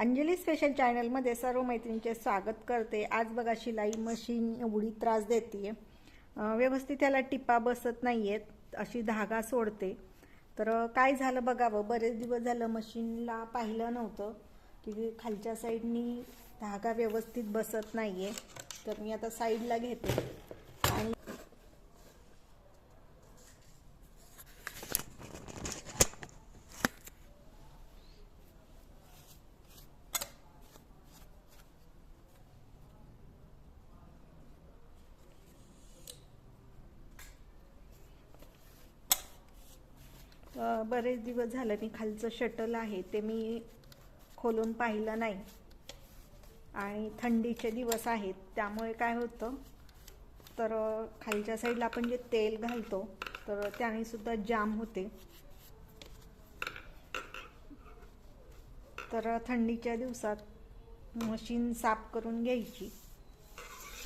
Anjali special चॅनलमध्ये सर्व मैत्रिणींचे स्वागत करते. आज बघा शिलाई मशीन एवढी त्रास देते व्यवस्थित त्याला टिपा बसत नाही आहेत अशी धागा सोडते. तर काय झालं बघावं. बरेच दिवस झालं मशीनला पाहिलं नव्हतं की खालच्या साईडनी धागा व्यवस्थित बसत नाही आहे तर मी आता साईडला घेते आणि अ, बरेच दिवस झालं मी खालचं शटल आहे ते मी खोलून पाहिलं नाही. आणि थंडीचे दिवस आहेत त्यामुळे काय होतं तर खालच्या साईडला आपण जे तेल घालतो तर त्याने सुद्धा जाम होते. तर थंडीच्या दिवसात मशीन साफ करून घ्यायची.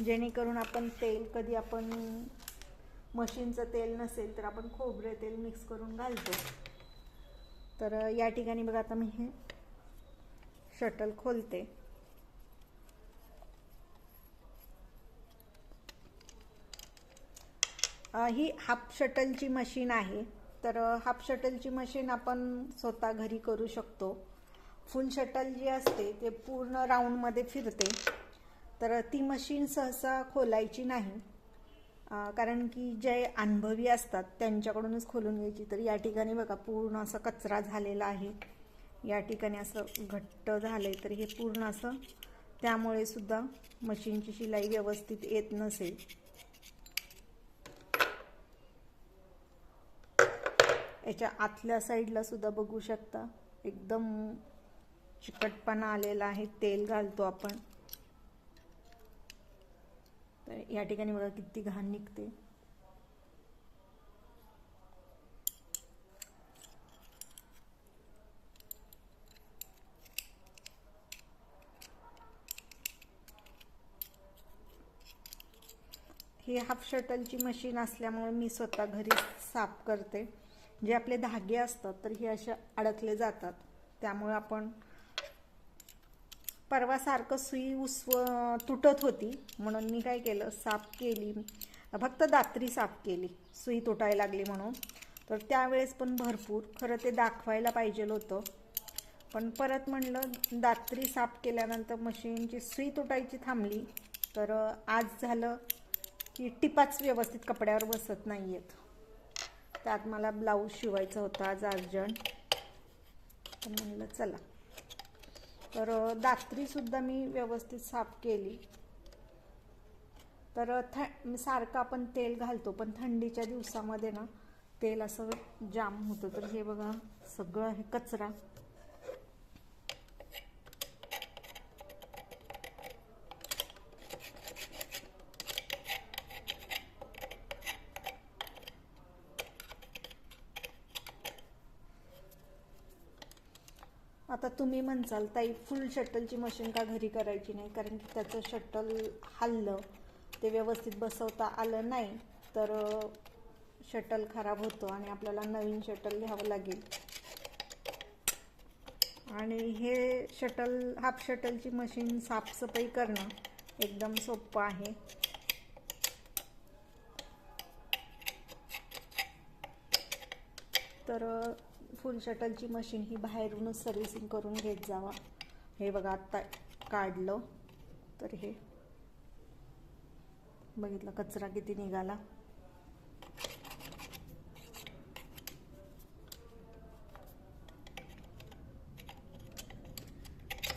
जेणेकरून आपण तेल कधी आपण मशीनचं तेल नसेल तर आपण खोबरे तेल मिक्स करून घालतो. तर या ठिकाणी बघा आता मी हे शटल खोलते. ही हाफ शटलची मशीन आहे. तर हाफ शटलची मशीन आपण स्वतः घरी करू शकतो. फुल शटल जी असते ते पूर्ण राऊंडमध्ये फिरते. तर ती मशीन सहसा खोलायची नाही. कारण की जे अनुभवी असतात त्यांच्याकडूनच खोलून घ्यायची. तर या ठिकाणी बघा पूर्ण असा कचरा झालेला आहे. या ठिकाणी असं घट्ट झालं आहे तर हे पूर्ण असं त्यामुळे सुद्धा मशीनची शिलाई व्यवस्थित येत नसेल. याच्या आतल्या साईडला सुद्धा बघू शकता. एकदम चिकटपणा आलेला आहे तेल घालतो आपण. तर या ठिकाणी बघा किती घाण निघते. ही हाफ शटलची मशीन असल्यामुळे मी स्वतः घरी साफ करते. जे आपले धागे असतात तर हे असे अडकले जातात. त्यामुळे आपण परवा सारखं सुई उसव तुटत होती. म्हणून मी काय केलं? साफ केली. फक्त दात्री साफ केली. सुई तुटायला लागली म्हणून. तर त्यावेळेस पण भरपूर. खरं ते दाखवायला पाहिजे होतं. पण परत म्हणलं दात्री साफ केल्यानंतर मशीनची सुई तुटायची थांबली. तर आज झालं की टिपाच व्यवस्थित कपड्यावर बसत नाही आहेत त्यात मला ब्लाऊज शिवायचा होता आज अर्जंट. तर म्हणलं चला. तर दात्रीसुद्धा मी व्यवस्थित साफ केली. तर थ सारखं आपण तेल घालतो पण थंडीच्या दिवसामध्ये ना तेल असं जाम होतं. तर हे बघा सगळं हे कचरा. आता तुम्ही म्हणसाल ताई फुल शटलची मशीन का घरी करायची नाही? कारण की त्याचं शटल हल्लं ते व्यवस्थित बसवता आलं नाही तर शटल खराब होतं आणि आपल्याला नवीन शटल घ्यावं लागेल. आणि हे शटल हाफ शटलची मशीन साफसफाई करणं एकदम सोपं आहे. तर फुल शटलची मशीन ही बाहेरूनच सर्व्हिसिंग करून घेत जावा. हे बघा आत्ता काढलं. तर हे बघितलं कचरा किती निघाला.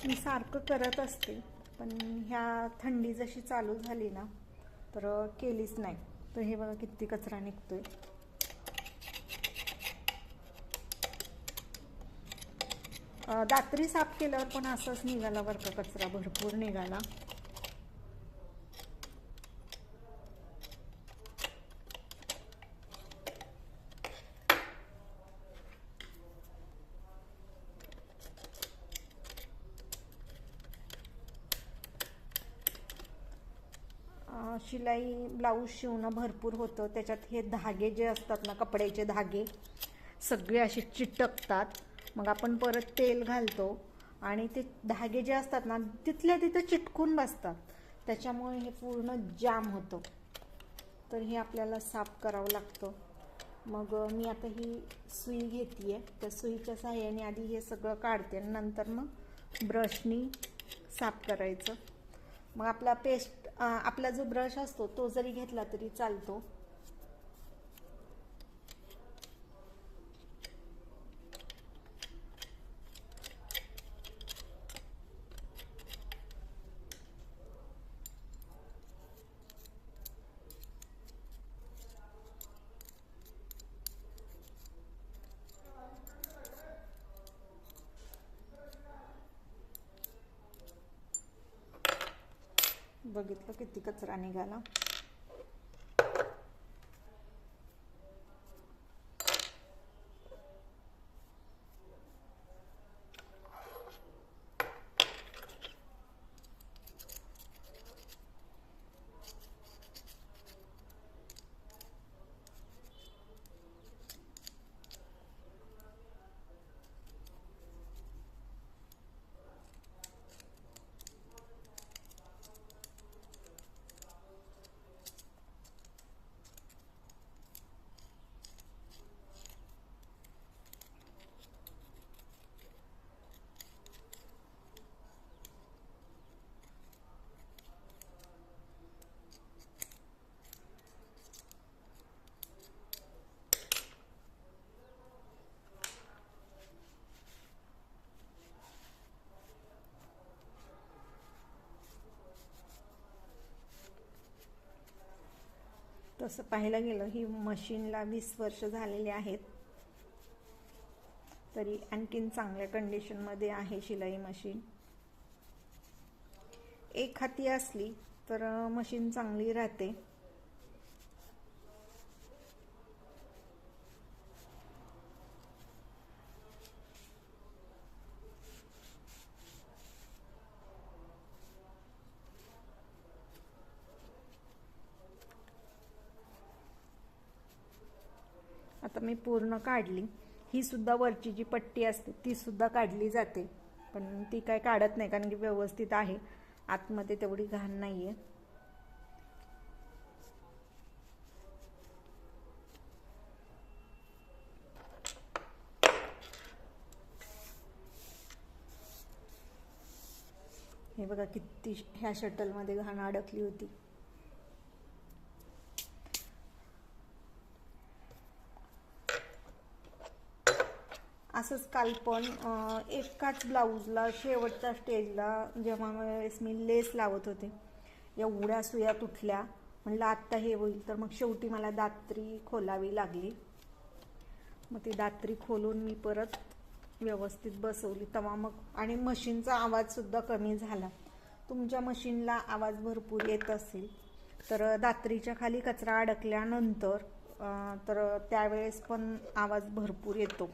मी सारखं करत असते पण ह्या थंडी जशी चालू झाली ना तर केलीच नाही. तर हे बघा किती कचरा निघतोय. दात्री साफ केल्यावर पण असंच निघाला बरं का कचरा भरपूर निघाला. शिलाई ब्लाऊज शिवणं भरपूर होतं. त्याच्यात हे धागे जे असतात ना कपड्याचे धागे सगळे असे चिटकतात. मग आपण परत तेल घालतो आणि ते धागे जे असतात ना तिथल्या तिथं चिटकून बसतात. त्याच्यामुळे हे पूर्ण जाम होतं. तर हे आपल्याला साफ करावं लागतं. मग मी आता ही सुई घेते आहे त्या सुईच्या सहाय्याने आधी हे सगळं काढते आणि नंतर मग ब्रशनी साफ करायचं. मग आपला पेस्ट आपला जो ब्रश असतो तो जरी घेतला तरी चालतो. बघितलं किती कचरा निघाला. तसं पाहायला गेलं ही मशीनला वीस वर्ष झालेली आहेत. तरी आणखीन चांगल्या कंडिशनमध्ये आहे शिलाई मशीन. एक हाती असली तर मशीन चांगली राहते. आता मी पूर्ण काढली. ही सुद्धा वरची जी पट्टी असते ती सुद्धा काढली जाते. पण ती काय काढत नाही कारण की व्यवस्थित आहे. आतमध्ये तेवढी घाण नाही आहे हे बघा किती ह्या शटलमध्ये घाण अडकली होती. असंच काल पण एकाच ब्लाऊजला शेवटच्या स्टेजला जेव्हा वेळेस मी लेस लावत होते एवढ्या सुया तुटल्या. म्हणलं आत्ता हे होईल. तर मग शेवटी मला दात्री खोलावी लागली. मग ती दात्री खोलून मी परत व्यवस्थित बसवली. तेव्हा मग आणि मशीनचा आवाजसुद्धा कमी झाला. तुमच्या मशीनला आवाज भरपूर येत असेल. तर दात्रीच्या खाली कचरा अडकल्यानंतर तर त्यावेळेस पण आवाज भरपूर येतो.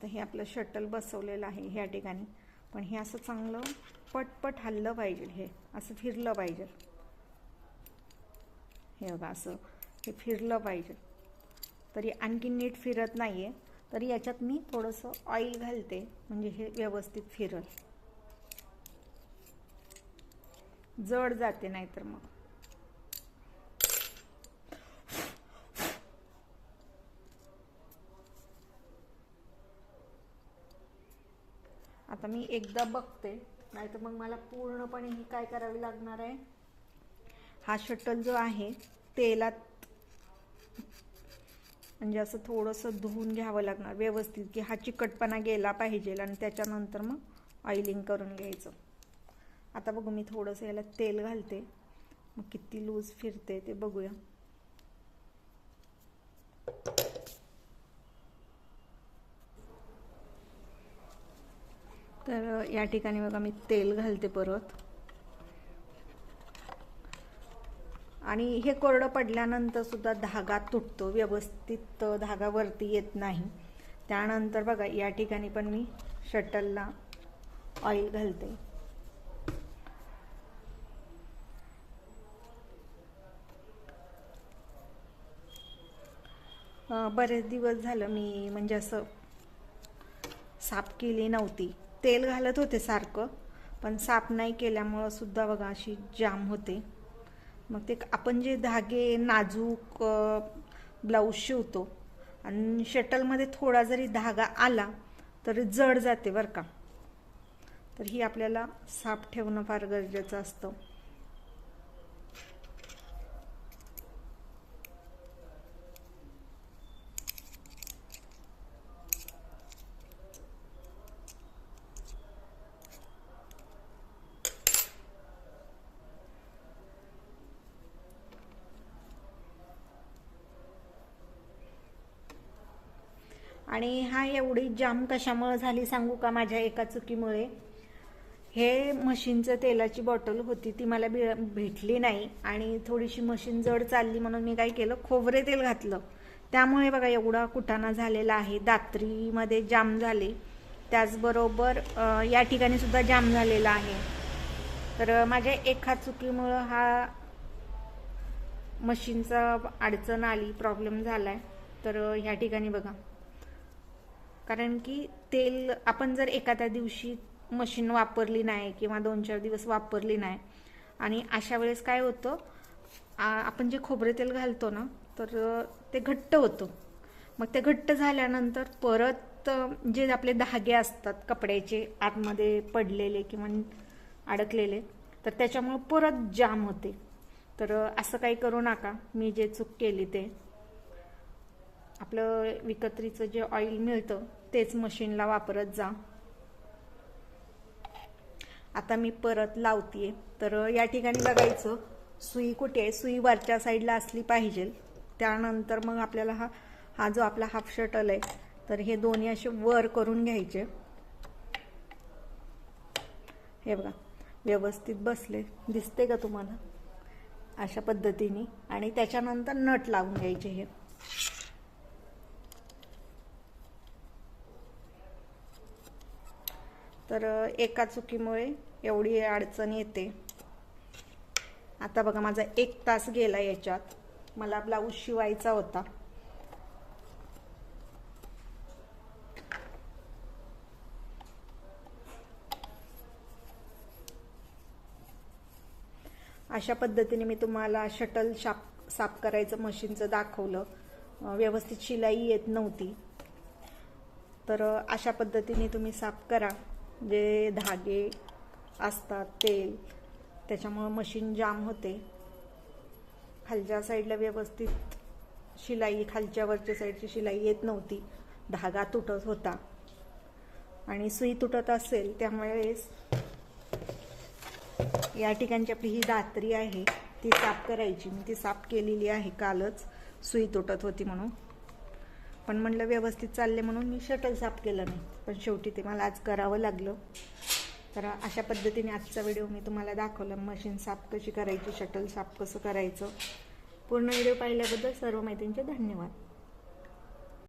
आता हे आपलं शटल बसवलेलं आहे ह्या ठिकाणी. पण हे असं चांगलं पटपट हल्लं पाहिजे हे. असं फिरलं पाहिजे. हे बघा असं हे फिरलं पाहिजे. तरी आणखी नीट फिरत नाही आहे तरी याच्यात मी थोडंसं ऑइल घालते. म्हणजे हे व्यवस्थित फिरल. जड जाते नाहीतर मग. आता मी एकदा बघते. नाहीतर मग मला पूर्णपणे ही काय करावी लागणार आहे? हा शटल जो आहे तेलात म्हणजे असं थोडंसं धुवून घ्यावं लागणार. व्यवस्थित की हा चिकटपणा गेला पाहिजे आणि त्याच्यानंतर मग ऑइलिंग करून घ्यायचं. आता बघू मी थोडंसं याला तेल घालते. मग किती लूज फिरते ते बघूया. तर या ठिकाणी बघा मी तेल घालते परत. आणि हे कोरडं पडल्यानंतर सुद्धा धागा तुटतो व्यवस्थित धागा वरती येत नाही. त्यानंतर बघा या ठिकाणी पण मी शटलला ऑइल घालते. बरेच दिवस झालं मी म्हणजे असं साफ केली नव्हती. तेल घालत होते सारखं पण साफ नाही केल्यामुळं सुद्धा बघा अशी जाम होते. मग ते आपण जे धागे नाजूक ब्लाऊज शिवतो आणि शटलमध्ये थोडा जरी धागा आला तरी जड जाते बरं का. तर ही आपल्याला साफ ठेवणं फार गरजेचं असतं. आणि हा एवढी जाम कशामुळे झाली सांगू का माझ्या एका चुकीमुळे? हे मशीनचं तेलाची बॉटल होती ती मला भेटली नाही आणि थोडीशी मशीन जड चालली म्हणून मी काय केलं खोबरे तेल घातलं. त्यामुळे बघा एवढा कुटाणा झालेला आहे दात्रीमध्ये जाम झाले. त्याचबरोबर या ठिकाणी सुद्धा जाम झालेला आहे. तर माझ्या एका चुकीमुळं हा मशीनचा अडचण आली प्रॉब्लेम झाला आहे तर ह्या ठिकाणी बघा. कारण की तेल आपण जर एखाद्या दिवशी मशीन वापरली नाही किंवा दोन चार दिवस वापरली नाही आणि अशा वेळेस काय होतं आपण जे खोबरे तेल घालतो ना तर ते घट्ट होतं. मग ते घट्ट झाल्यानंतर परत जे आपले धागे असतात कपड्याचे आतमध्ये पडलेले किंवा अडकलेले तर त्याच्यामुळं परत जाम होते. तर असं काही करू नका. मी जे चूक केली ते. आपलं विकत्रीचं जे ऑइल मिळतं तेच मशीनला वापरत जा. आता मी परत लावतीये. तर या ठिकाणी बघायचं सुई कुठे आहे? सुई वरच्या साईडला असली पाहिजे. त्यानंतर मग आपल्याला हा हा जो आपला हाफ शटल आहे तर हे दोन्ही असे वर करून घ्यायचे. हे बघा व्यवस्थित बसले. दिसते का तुम्हाला? अशा पद्धतीने. आणि त्याच्यानंतर नट लावून घ्यायचे हे. तर एका चुकीमुळे एवढी अडचण येते. आता बघा माझा एक तास गेला याच्यात. मला ब्लाऊज शिवायचा होता. अशा पद्धतीने मी तुम्हाला शटल शाप साफ करायचं मशीनचं दाखवलं. व्यवस्थित शिलाई येत नव्हती. तर अशा पद्धतीने तुम्ही साफ करा. जे धागे असतात तेल त्याच्यामुळं मशीन जाम होते. खालच्या साईडला व्यवस्थित शिलाई खालच्या वरच्या साईडची शिलाई येत नव्हती. धागा तुटत होता. आणि सुई तुटत असेल त्यामुळे या ठिकाणची आपली ही दात्री आहे ती साफ करायची. मी ती साफ केलेली आहे कालच. सुई तुटत होती म्हणून. पण म्हणलं व्यवस्थित चालले म्हणून मी शटल साफ केलं नाही. पण शेवटी ते मला आज करावं लागलं. तर अशा पद्धतीने आजचा व्हिडिओ मी तुम्हाला दाखवला. मशीन साफ कशी करायची शटल साफ कसं करायचं. पूर्ण व्हिडिओ पाहिल्याबद्दल सर्व माहितींचे धन्यवाद.